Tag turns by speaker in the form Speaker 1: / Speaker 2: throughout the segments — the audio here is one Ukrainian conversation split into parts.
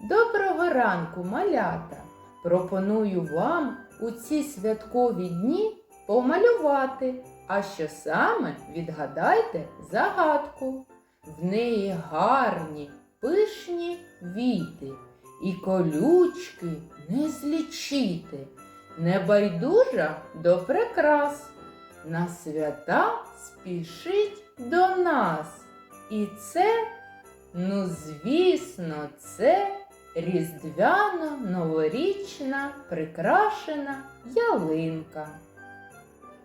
Speaker 1: Доброго ранку, малята! Пропоную вам у ці святкові дні помалювати, а що саме відгадайте загадку. В неї гарні, пишні віти, і колючки не злічити, небайдужа до прикрас. На свята спішить до нас. І це, ну звісно, це різдвяно-новорічна прикрашена ялинка.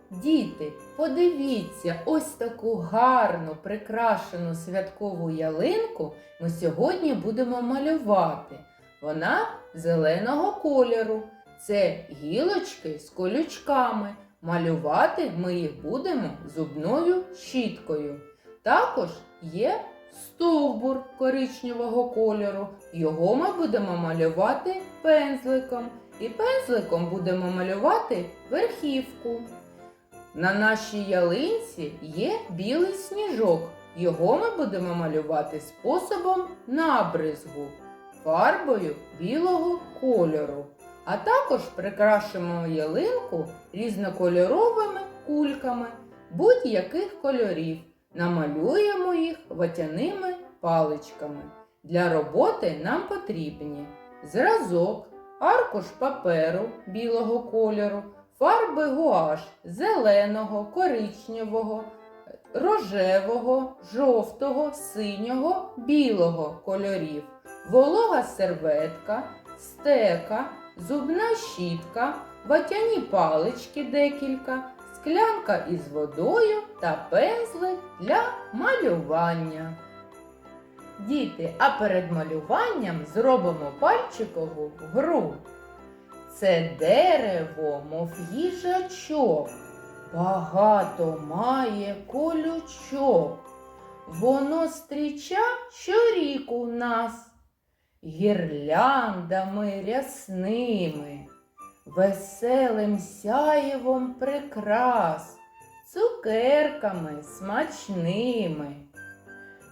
Speaker 1: Діти, подивіться, ось таку гарну прикрашену святкову ялинку ми сьогодні будемо малювати. Вона зеленого кольору. Це гілочки з колючками. Малювати ми їх будемо зубною щіткою. Також є стовбур коричневого кольору. Його ми будемо малювати пензликом. І пензликом будемо малювати верхівку. На нашій ялинці є білий сніжок. Його ми будемо малювати способом набризгу фарбою білого кольору. А також прикрашимо ялинку різнокольоровими кульками будь-яких кольорів. Намалюємо їх ватяними паличками. Для роботи нам потрібні зразок, аркуш паперу білого кольору, фарби гуаш зеленого, коричневого, рожевого, жовтого, синього, білого кольорів, волога серветка, стека, зубна щітка, ватяні палички декілька, склянка із водою та пензлик для малювання. Діти, а перед малюванням зробимо пальчикову гру. Це дерево, мов їжачок, багато має колючок. Воно стріча щоріку нас гірляндами рясними, веселим сяєвом прикрас, цукерками смачними.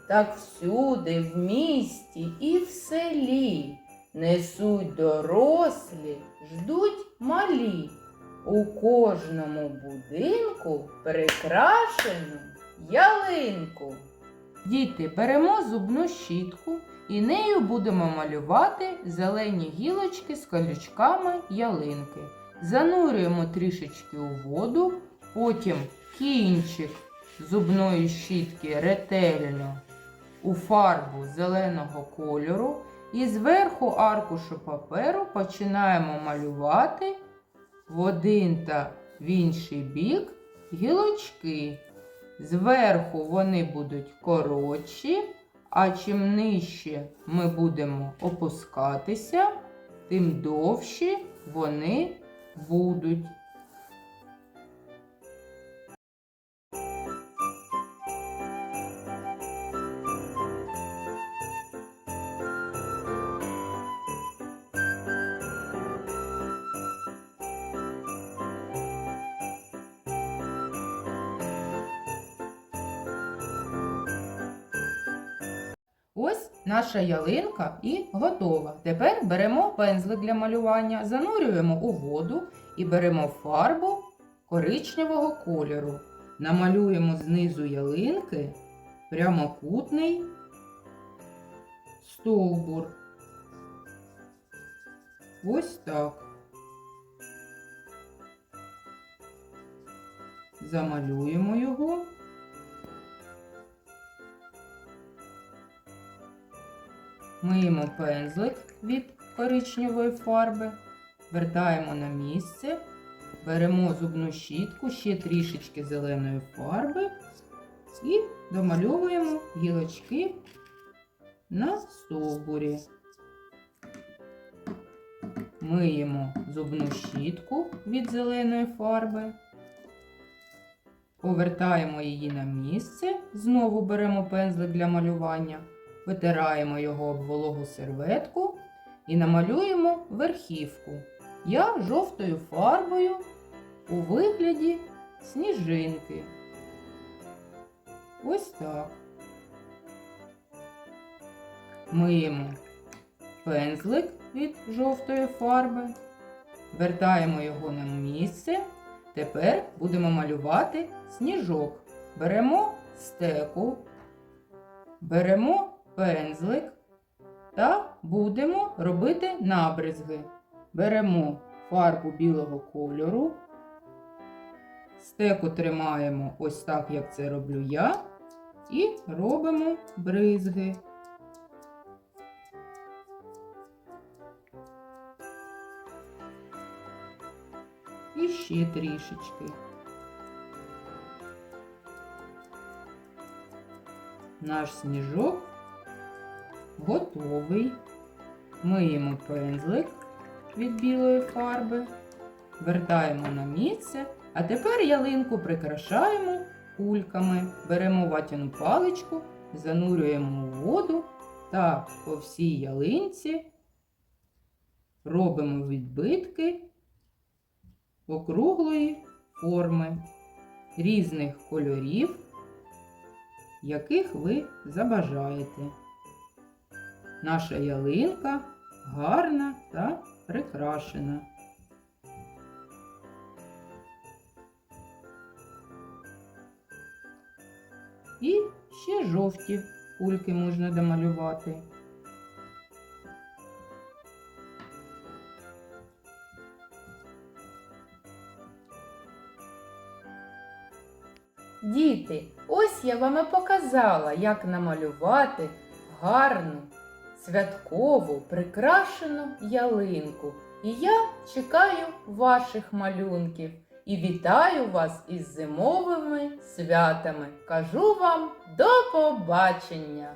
Speaker 1: Так всюди, в місті і в селі несуть дорослі, ждуть малі. У кожному будинку прикрашену ялинку. Діти, беремо зубну щітку і нею будемо малювати зелені гілочки з колючками ялинки. Занурюємо трішечки у воду, потім кінчик зубної щітки ретельно у фарбу зеленого кольору і зверху аркушу паперу починаємо малювати в один та в інший бік гілочки. Зверху вони будуть коротші, а чим нижче ми будемо опускатися, тим довші вони будуть. Ось наша ялинка і готова. Тепер беремо пензлик для малювання, занурюємо у воду і беремо фарбу коричневого кольору. Намалюємо знизу ялинки прямокутний стовбур. Ось так. Замалюємо його. Миємо пензлик від коричневої фарби, вертаємо на місце, беремо зубну щітку, ще трішечки зеленої фарби і домальовуємо гілочки на стовбурі. Миємо зубну щітку від зеленої фарби, повертаємо її на місце, знову беремо пензлик для малювання. Витираємо його об вологу серветку і намалюємо верхівку. Я жовтою фарбою у вигляді сніжинки. Ось так. Миємо пензлик від жовтої фарби, вертаємо його на місце. Тепер будемо малювати сніжок. Беремо стеку, беремо пензлик та будемо робити набризги. Беремо фарбу білого кольору, стеку тримаємо ось так, як це роблю я, і робимо бризги. І ще трішечки. Наш сніжок готовий. Миємо пензлик від білої фарби, вертаємо на місце, а тепер ялинку прикрашаємо кульками. Беремо ватяну паличку, занурюємо у воду та по всій ялинці робимо відбитки округлої форми різних кольорів, яких ви забажаєте. Наша ялинка гарна та прикрашена. І ще жовті кульки можна домалювати.
Speaker 2: Діти, ось я вам і показала, як намалювати гарну, святкову, прикрашену ялинку. І я чекаю ваших малюнків і вітаю вас із зимовими святами. Кажу вам до побачення!